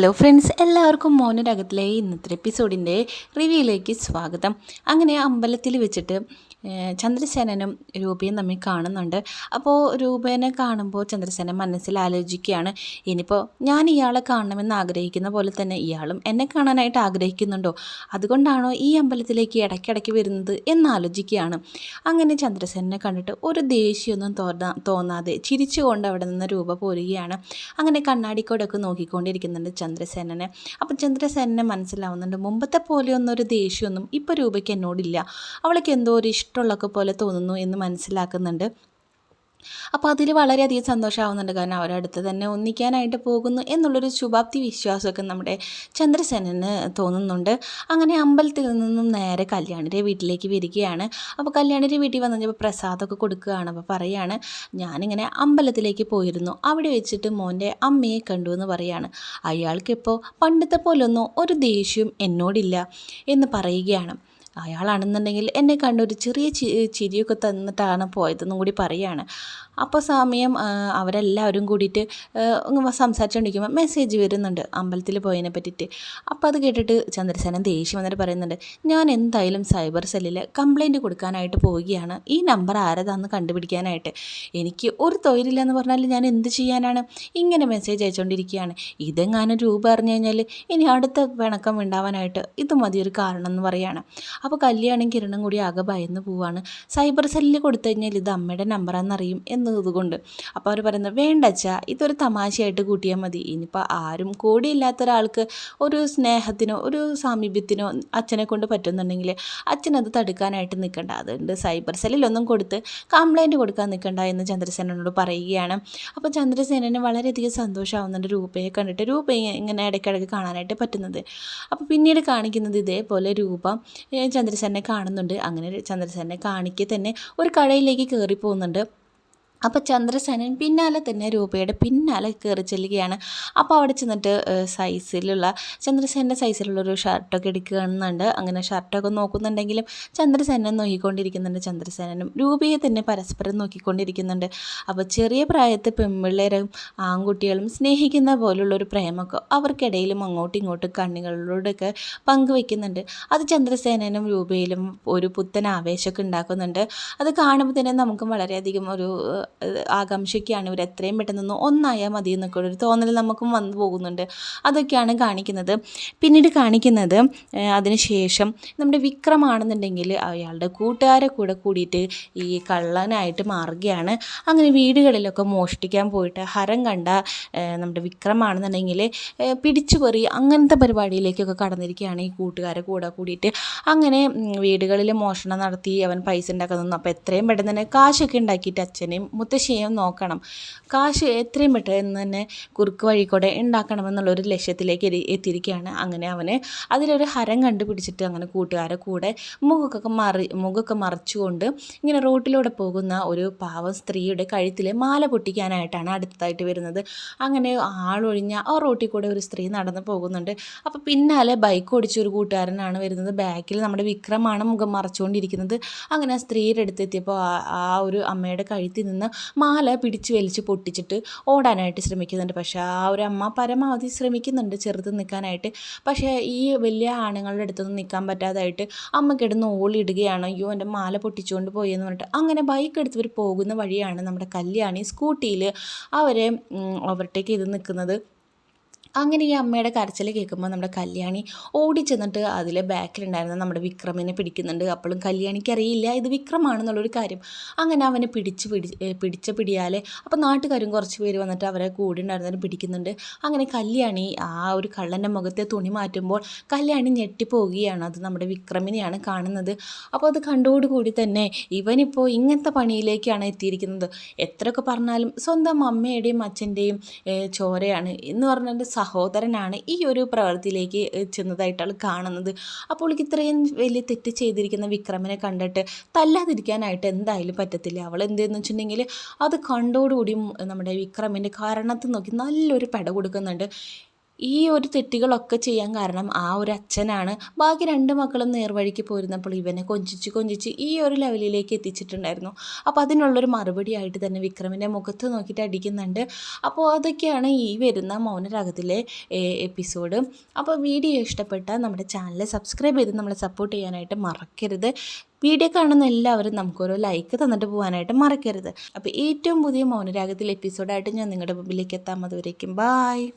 Hello friends എല്ലാവർക്കും മോനരകത്തിലെ ഇന്നത്തെ എപ്പിസോഡിന്റെ റിവ്യൂയിലേക്ക് സ്വാഗതം. അങ്ങനെ അമ്പലത്തിൽ വെച്ചിട്ട് ചന്ദ്രസേനനും രൂപയും തമ്മിൽ കാണുന്നുണ്ട്. അപ്പോൾ രൂപേനെ കാണുമ്പോൾ ചന്ദ്രസേനൻ മനസ്സിൽ ആലോചിക്കുകയാണ് ഇനിയിപ്പോൾ ഞാൻ ഇയാളെ കാണണമെന്ന് ആഗ്രഹിക്കുന്ന പോലെ തന്നെ ഇയാളും എന്നെ കാണാനായിട്ട് ആഗ്രഹിക്കുന്നുണ്ടോ? അതുകൊണ്ടാണോ ഈ അമ്പലത്തിലേക്ക് ഇടയ്ക്കിടയ്ക്ക് വരുന്നത് എന്നാലോചിക്കുകയാണ് അങ്ങനെ ചന്ദ്രസേനനെ കണ്ടിട്ട് ഒരു ദേഷ്യമൊന്നും തോന്നാ തോന്നാതെ ചിരിച്ചുകൊണ്ട് അവിടെ നിന്ന് രൂപ പോരുകയാണ്. അങ്ങനെ കണ്ണാടിക്കോടൊക്കെ നോക്കിക്കൊണ്ടിരിക്കുന്നുണ്ട് ചന്ദ്രസേനനെ അപ്പം ചന്ദ്രസേനനെ മനസ്സിലാവുന്നുണ്ട് മുമ്പത്തെ പോലെയൊന്നും ഒരു ദേഷ്യമൊന്നും ഇപ്പോൾ രൂപയ്ക്ക് എന്നോടില്ല. അവൾക്ക് എന്തോ ഒരു ഇഷ്ടമുള്ളൊക്കെ പോലെ തോന്നുന്നു എന്ന് മനസ്സിലാക്കുന്നുണ്ട്. അപ്പോൾ അതിൽ വളരെയധികം സന്തോഷമാവുന്നുണ്ട്. കാരണം അവരടുത്ത് തന്നെ ഒന്നിക്കാനായിട്ട് പോകുന്നു എന്നുള്ളൊരു ശുഭാപ്തി വിശ്വാസമൊക്കെ നമ്മുടെ ചന്ദ്രസേനന് തോന്നുന്നുണ്ട്. അങ്ങനെ അമ്പലത്തിൽ നിന്നും നേരെ കല്യാണിന്റെ വീട്ടിലേക്ക് വരികയാണ്. അപ്പോൾ കല്യാണിന്റെ വീട്ടിൽ വന്നു കഴിഞ്ഞപ്പോൾ പ്രസാദമൊക്കെ കൊടുക്കുകയാണ്. അപ്പോൾ പറയാണ് ഞാനിങ്ങനെ അമ്പലത്തിലേക്ക് പോയിരുന്നു. അവിടെ വെച്ചിട്ട് മോന്റെ അമ്മയെ കണ്ടു എന്ന് പറയാണ്. അയാൾക്കിപ്പോൾ പണ്ടത്തെ പോലൊന്നും ഒരു ദേഷ്യവും എന്നോടില്ല എന്ന് പറയുകയാണ്. അയാളാണെന്നുണ്ടെങ്കിൽ എന്നെ കണ്ടൊരു ചെറിയ ചിരിയൊക്കെ തന്നിട്ടാണ് പോയതെന്നും കൂടി പറയാണ്. അപ്പോൾ സമയം അവരെല്ലാവരും കൂടിയിട്ട് സംസാരിച്ചുകൊണ്ടിരിക്കുമ്പോൾ മെസ്സേജ് വരുന്നുണ്ട് അമ്പലത്തിൽ പോയതിനെ പറ്റിയിട്ട്. അപ്പോൾ അത് കേട്ടിട്ട് ചന്ദ്രസേനൻ ദേഷ്യം വന്നിട്ട് പറയുന്നുണ്ട് ഞാൻ എന്തായാലും സൈബർ സെല്ലിൽ കംപ്ലയിന്റ് കൊടുക്കാനായിട്ട് പോവുകയാണ്. ഈ നമ്പർ ആരതാന്ന് കണ്ടുപിടിക്കാനായിട്ട്. എനിക്ക് ഒരു തൊഴിലില്ലെന്ന് പറഞ്ഞാൽ ഞാൻ എന്ത് ചെയ്യാനാണ്? ഇങ്ങനെ മെസ്സേജ് അയച്ചുകൊണ്ടിരിക്കുകയാണ് ഇതെങ്ങാനും രൂപ അറിഞ്ഞു കഴിഞ്ഞാൽ ഇനി അടുത്ത പിണക്കം ഉണ്ടാവാനായിട്ട് ഇത് മതി ഒരു കാരണം എന്ന് പറയാണ്. അപ്പോൾ കല്യാണം കിരണം കൂടി ആകെ ഭയന്ന് പോവാണ്. സൈബർ സെല്ലിൽ കൊടുത്തു കഴിഞ്ഞാൽ ഇത് അമ്മയുടെ നമ്പറാണെന്നറിയും എന്നതുകൊണ്ട് അപ്പോൾ അവർ പറയുന്നത് വേണ്ട അച്ഛാ ഇതൊരു തമാശയായിട്ട് കൂട്ടിയാൽ മതി. ഇനിയിപ്പോൾ ആരും കൂടിയില്ലാത്ത ഒരാൾക്ക് ഒരു സ്നേഹത്തിനോ ഒരു സാമീപ്യത്തിനോ അച്ഛനെ കൊണ്ട് പറ്റുന്നുണ്ടെങ്കിൽ അച്ഛനത് തടുക്കാനായിട്ട് നിൽക്കണ്ട. അതുകൊണ്ട് സൈബർ സെല്ലിലൊന്നും കൊടുത്ത് കംപ്ലൈന്റ് കൊടുക്കാൻ നിൽക്കണ്ട എന്ന് ചന്ദ്രസേനോട് പറയുകയാണ്. അപ്പോൾ ചന്ദ്രസേനന് വളരെയധികം സന്തോഷമാവുന്നുണ്ട് രൂപയെ കണ്ടിട്ട്. രൂപയെ ഇങ്ങനെ ഇടയ്ക്കിടയ്ക്ക് കാണാനായിട്ട് പറ്റുന്നത്. അപ്പോൾ പിന്നീട് കാണിക്കുന്നത് ഇതേപോലെ രൂപ ചന്ദ്രസേനെ കാണുന്നുണ്ട്. അങ്ങനെ ചന്ദ്രസേനെ കാണിക്കെ തന്നെ ഒരു കടയിലേക്ക് കയറി പോകുന്നുണ്ട് അപ്പോൾ ചന്ദ്രസേനൻ പിന്നാലെ തന്നെ രൂപയുടെ പിന്നാലെ കയറി ചെല്ലുകയാണ്. അപ്പോൾ അവിടെ ചെന്നിട്ട് സൈസിലുള്ള ചന്ദ്രസേനന്റെ സൈസിലുള്ള ഒരു ഷർട്ടൊക്കെ എടുക്കുന്നുണ്ട് അങ്ങനെ ഷർട്ടൊക്കെ നോക്കുന്നുണ്ടെങ്കിലും ചന്ദ്രസേനൻ നോക്കിക്കൊണ്ടിരിക്കുന്നുണ്ട്. ചന്ദ്രസേനനും രൂപയെ തന്നെ പരസ്പരം നോക്കിക്കൊണ്ടിരിക്കുന്നുണ്ട്. അപ്പോൾ ചെറിയ പ്രായത്തിൽ പെൺപിള്ളേരും ആൺകുട്ടികളും സ്നേഹിക്കുന്ന പോലുള്ളൊരു പ്രേമൊക്കെ അവർക്കിടയിലും അങ്ങോട്ടും ഇങ്ങോട്ടും കണ്ണുകളിലൂടെയൊക്കെ പങ്കുവെക്കുന്നുണ്ട്. അത് ചന്ദ്രസേനനും രൂപയിലും ഒരു പുത്തൻ ആവേശമൊക്കെ ഉണ്ടാക്കുന്നുണ്ട്. അത് കാണുമ്പോൾ തന്നെ നമുക്കും വളരെയധികം ഒരു ആകാംക്ഷയ്ക്കാണ് ഇവർ എത്രയും പെട്ടെന്ന് ഒന്നായാൽ മതി എന്നൊക്കെ ഒരു തോന്നൽ നമുക്കും വന്നു പോകുന്നുണ്ട്. അതൊക്കെയാണ് കാണിക്കുന്നത്. പിന്നീട് കാണിക്കുന്നത് അതിനുശേഷം നമ്മുടെ വിക്രമാണെന്നുണ്ടെങ്കിൽ അയാളുടെ കൂട്ടുകാരെ കൂടെ കൂടിയിട്ട് ഈ കള്ളനായിട്ട് മാറുകയാണ്. അങ്ങനെ വീടുകളിലൊക്കെ മോഷ്ടിക്കാൻ പോയിട്ട് ഹരം കണ്ട നമ്മുടെ വിക്രമാണെന്നുണ്ടെങ്കിൽ പിടിച്ചു പിടിച്ചുപറി അങ്ങനത്തെ പരിപാടിയിലേക്കൊക്കെ കടന്നിരിക്കുകയാണ് ഈ കൂട്ടുകാരെ കൂടെ കൂടിയിട്ട്. അങ്ങനെ വീടുകളിൽ മോഷണം നടത്തി അവൻ പൈസ ഉണ്ടാക്കാൻ അപ്പോൾ എത്രയും പെട്ടെന്ന് തന്നെ കാശൊക്കെ ഉണ്ടാക്കിയിട്ട് അച്ഛനെയും മുത്തശ്ശിയെയും നോക്കണം. കാശ് എത്രയും പെട്ടെന്ന് തന്നെ കുറുക്ക് വഴി കൂടെ ഉണ്ടാക്കണമെന്നുള്ള ഒരു ലക്ഷ്യത്തിലേക്ക് എത്തി- എത്തിയിരിക്കുകയാണ്. അങ്ങനെ അവന് അതിലൊരു ഹരം കണ്ടുപിടിച്ചിട്ട് അങ്ങനെ കൂട്ടുകാരെ കൂടെ മുഖമൊക്കെ മറി മുഖമൊക്കെ മറച്ചുകൊണ്ട് ഇങ്ങനെ റോട്ടിലൂടെ പോകുന്ന ഒരു പാവം സ്ത്രീയുടെ കഴുത്തിൽ മാല പൊട്ടിക്കാനായിട്ടാണ് അടുത്തതായിട്ട് വരുന്നത്. അങ്ങനെ ആളൊഴിഞ്ഞ ആ റോട്ടിൽ കൂടെ ഒരു സ്ത്രീ നടന്നു പോകുന്നുണ്ട്. അപ്പോൾ പിന്നാലെ ബൈക്ക് ഓടിച്ച ഒരു കൂട്ടുകാരനാണ് വരുന്നത്. ബാക്കിൽ നമ്മുടെ വിക്രമാണ് മുഖം മറച്ചുകൊണ്ടിരിക്കുന്നത്. അങ്ങനെ ആ സ്ത്രീയുടെ അടുത്തെത്തിയപ്പോൾ ആ ഒരു അമ്മയുടെ കഴുത്തിൽ നിന്ന് മാല പിടിച്ച് വലിച്ച് പൊട്ടിച്ചിട്ട് ഓടാനായിട്ട് ശ്രമിക്കുന്നുണ്ട്. പക്ഷേ ആ ഒരു അമ്മ പരമാവധി ശ്രമിക്കുന്നുണ്ട് ചെറുത് നിൽക്കാനായിട്ട്. പക്ഷേ ഈ വലിയ ആണുങ്ങളുടെ അടുത്തൊന്നും നിൽക്കാൻ പറ്റാതായിട്ട് അമ്മ കിടന്ന് ഓളിയിടുകയാണ് അയ്യോ എന്റെ മാല പൊട്ടിച്ചുകൊണ്ട് പോയി എന്ന് പറഞ്ഞിട്ട്. അങ്ങനെ ബൈക്ക് എടുത്തവർ പോകുന്ന വഴിയാണ് നമ്മുടെ കല്യാണി സ്കൂട്ടിയിൽ അവരെ ഓവർടേക്ക് ചെയ്ത് നിൽക്കുന്നത്. അങ്ങനെ ഈ അമ്മയുടെ കരച്ചിൽ കേൾക്കുമ്പോൾ നമ്മുടെ കല്യാണി ഓടി ചെന്നിട്ട് അതിൽ ബാക്കിലുണ്ടായിരുന്ന നമ്മുടെ വിക്രമിനെ പിടിക്കുന്നുണ്ട്. അപ്പോഴും കല്യാണിക്ക് അറിയില്ല ഇത് വിക്രമാണെന്നുള്ളൊരു കാര്യം. അങ്ങനെ അവനെ പിടിച്ച് പിടി പിടിച്ച പിടിയാലെ അപ്പോൾ നാട്ടുകാരും കുറച്ച് പേര് വന്നിട്ട് അവരെ കൂടെ ഉണ്ടായിരുന്നവർ പിടിക്കുന്നുണ്ട്. അങ്ങനെ കല്യാണി ആ ഒരു കള്ളന്റെ മുഖത്തെ തുണി മാറ്റുമ്പോൾ കല്യാണി ഞെട്ടിപ്പോവുകയാണ്. അത് നമ്മുടെ വിക്രമിനെയാണ് കാണുന്നത്. അപ്പോൾ അത് കണ്ടോടുകൂടി തന്നെ ഇവനിപ്പോൾ ഇങ്ങനത്തെ പണിയിലേക്കാണ് എത്തിയിരിക്കുന്നത്. എത്രയൊക്കെ പറഞ്ഞാലും സ്വന്തം അമ്മയുടെയും അച്ഛന്റെയും ചോരയാണ്. എന്ന് പറഞ്ഞാൽ സഹോദരനാണ് ഈ ഒരു പ്രവൃത്തിയിലേക്ക് ചെന്നതായിട്ടാണ് കാണുന്നത്. അപ്പോൾ ഇത്രയും വലിയ തെറ്റ് ചെയ്തിരിക്കുന്ന വിക്രമനെ കണ്ടിട്ട് തല്ലാതിരിക്കാനായിട്ട് എന്തായാലും പറ്റത്തില്ല. അവൾ എന്തെന്ന് വെച്ചിട്ടുണ്ടെങ്കിൽ അത് കണ്ടോടുകൂടി നമ്മുടെ വിക്രമിന്റെ കാരണത്ത് നോക്കി നല്ലൊരു പെട കൊടുക്കുന്നുണ്ട്. ഈ ഒരു തെറ്റുകളൊക്കെ ചെയ്യാൻ കാരണം ആ ഒരു അച്ഛനാണ്. ബാക്കി രണ്ട് മക്കളും നേർവഴിക്ക് പോരുന്നപ്പോൾ ഇവനെ കൊഞ്ചിച്ച് കൊഞ്ചിച്ച് ഈ ഒരു ലെവലിലേക്ക് എത്തിച്ചിട്ടുണ്ടായിരുന്നു. അപ്പോൾ അതിനുള്ളൊരു മറുപടിയായിട്ട് തന്നെ വിക്രമിന്റെ മുഖത്ത് നോക്കിയിട്ട് അടിക്കുന്നുണ്ട്. അപ്പോൾ അതൊക്കെയാണ് ഈ വരുന്ന മൗനരാഗത്തിലെ എപ്പിസോഡ്. അപ്പോൾ വീഡിയോ ഇഷ്ടപ്പെട്ടാൽ നമ്മുടെ ചാനൽ സബ്സ്ക്രൈബ് ചെയ്ത് നമ്മളെ സപ്പോർട്ട് ചെയ്യാനായിട്ട് മറക്കരുത്. വീഡിയോ കാണുന്ന എല്ലാവരും നമുക്കൊരു ലൈക്ക് തന്നിട്ട് പോകാനായിട്ട് മറക്കരുത്. അപ്പോൾ ഏറ്റവും പുതിയ മൗനരാഗത്തിൽ എപ്പിസോഡായിട്ട് ഞാൻ നിങ്ങളുടെ മുമ്പിലേക്ക് എത്താം. അതുവരേക്കും ബായ്